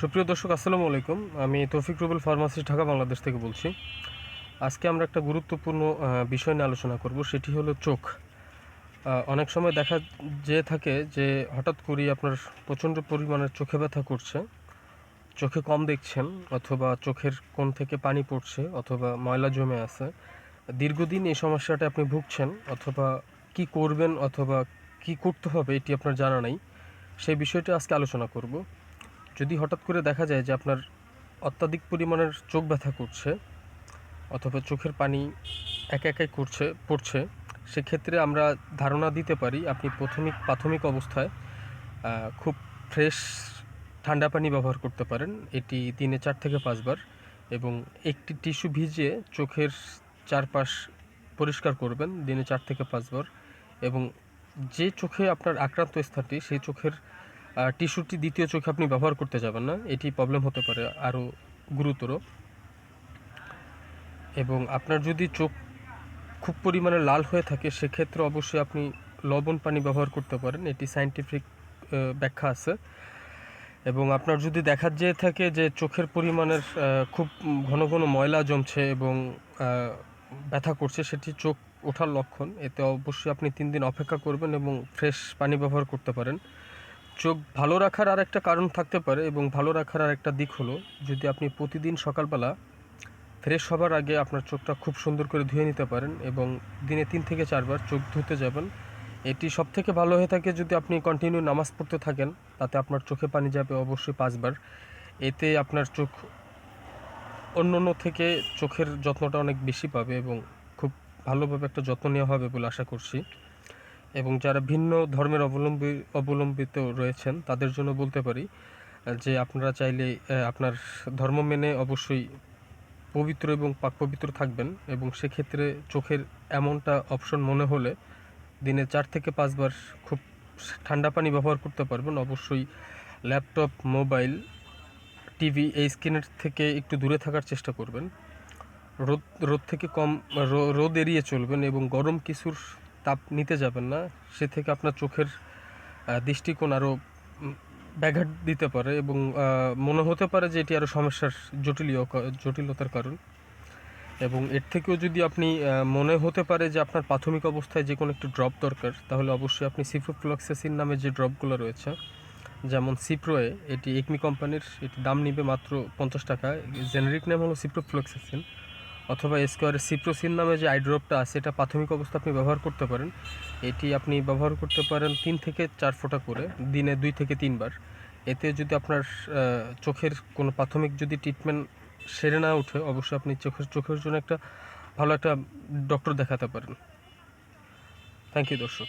সুপ্রিয় দর্শক, আসসালামু আলাইকুম। আমি তৌফিক রুবুল ফার্মাসিস্ট ঢাকা, বাংলাদেশ থেকে বলছি। আজকে আমরা একটা গুরুত্বপূর্ণ বিষয় নিয়ে আলোচনা করব, সেটি হলো চোখ। অনেক সময় দেখা যেয়ে থাকে যে হঠাৎ করেই আপনার প্রচণ্ড পরিমাণের চোখে ব্যথা করছে, চোখে কম দেখছেন, অথবা চোখের কোণ থেকে পানি পড়ছে, অথবা ময়লা জমে আছে। দীর্ঘদিন এই সমস্যাটা আপনি ভুগছেন, অথবা কি করবেন, অথবা কি করতে হবে, এটি আপনার জানা নাই। সেই বিষয়টি আজকে আলোচনা করব। যদি হঠাৎ করে দেখা যায় যে আপনার অত্যাধিক পরিমাণের চোখ ব্যথা করছে, অথবা চোখের পানি একা একাই করছে, পড়ছে, সেক্ষেত্রে আমরা ধারণা দিতে পারি আপনি প্রাথমিক প্রাথমিক অবস্থায় খুব ফ্রেশ ঠান্ডা পানি ব্যবহার করতে পারেন। এটি দিনে চার থেকে পাঁচবার এবং একটি টিস্যু ভিজিয়ে চোখের চারপাশ পরিষ্কার করবেন দিনে চার থেকে পাঁচবার এবং যে চোখে আপনার আক্রান্ত স্থানটি, সেই চোখের টিস্যুটি দ্বিতীয় চোখে আপনি ব্যবহার করতে যাবেন না। এটি প্রবলেম হতে পারে আরও গুরুতর। এবং আপনার যদি চোখ খুব পরিমাণে লাল হয়ে থাকে, সেক্ষেত্রে অবশ্যই আপনি লবণ পানি ব্যবহার করতে পারেন। এটি সাইন্টিফিক ব্যাখ্যা আছে। এবং আপনার যদি দেখা যেয়ে থাকে যে চোখের পরিমাণের খুব ঘন ঘন ময়লা জমছে এবং ব্যথা করছে, সেটি চোখ ওঠার লক্ষণ। এতে অবশ্যই আপনি তিন দিন অপেক্ষা করবেন এবং ফ্রেশ পানি ব্যবহার করতে পারেন। চোখ ভালো রাখার আর একটা কারণ থাকতে পারে এবং ভালো রাখার আর একটা দিক হলো, যদি আপনি প্রতিদিন সকালবেলা ফ্রেশ হবার আগে আপনার চোখটা খুব সুন্দর করে ধুয়ে নিতে পারেন এবং দিনে তিন থেকে চারবার চোখ ধুতে যাবেন। এটি সব থেকে ভালো হয়ে থাকে যদি আপনি কন্টিনিউ নামাজ পড়তে থাকেন, তাতে আপনার চোখে পানি যাবে অবশ্যই পাঁচবার। এতে আপনার চোখ অন্য অন্য থেকে চোখের যত্নটা অনেক বেশি পাবে এবং খুব ভালোভাবে একটা যত্ন নেওয়া হবে বলে আশা করছি। এবং যারা ভিন্ন ধর্মের অবলম্বী, অবলম্বিত রয়েছেন, তাদের জন্য বলতে পারি যে আপনারা চাইলে আপনার ধর্ম মেনে অবশ্যই পবিত্র এবং পাক পবিত্র থাকবেন এবং সেক্ষেত্রে চোখের এমনটা অপশন মনে হলে দিনে চার থেকে পাঁচবার খুব ঠান্ডা পানি ব্যবহার করতে পারবেন। অবশ্যই ল্যাপটপ, মোবাইল, টিভি এই স্ক্রিনের থেকে একটু দূরে থাকার চেষ্টা করবেন। রোদ রোদ থেকে কম রোদ এড়িয়ে চলবেন এবং গরম কিছুর তাপ নিতে যাবেন না। সে থেকে আপনার চোখের দৃষ্টিকোণ আরও ব্যাঘাত দিতে পারে এবং মনে হতে পারে যে এটি আরও সমস্যার জটিলীয় জটিলতার কারণ। এবং এর থেকেও যদি আপনি মনে হতে পারে যে আপনার প্রাথমিক অবস্থায় যে কোনো একটি ড্রপ দরকার, তাহলে অবশ্যই আপনি সিফ্রোফ্লক্সেসিন নামে যে ড্রপগুলো রয়েছে, যেমন সিপ্রোয়ে এটি একমি কোম্পানির এটি দাম নিবে মাত্র পঞ্চাশ টাকা। জেনারিক নাম হলো সিপ্রোফ্লক্সেসিন অথবা স্কোয়ারের সিপ্রোসিন নামে যে আই ড্রপটা আছে, এটা প্রাথমিক অবস্থা আপনি ব্যবহার করতে পারেন। এটি আপনি ব্যবহার করতে পারেন তিন থেকে চার ফোঁটা করে, দিনে দুই থেকে তিনবার। এতে যদি আপনার চোখের কোনো প্রাথমিক যদি ট্রিটমেন্ট সেরে না ওঠে, অবশ্যই আপনি চোখের চোখের জন্য একটা ভালো একটা ডক্টর দেখাতে পারেন। থ্যাংক ইউ দর্শক।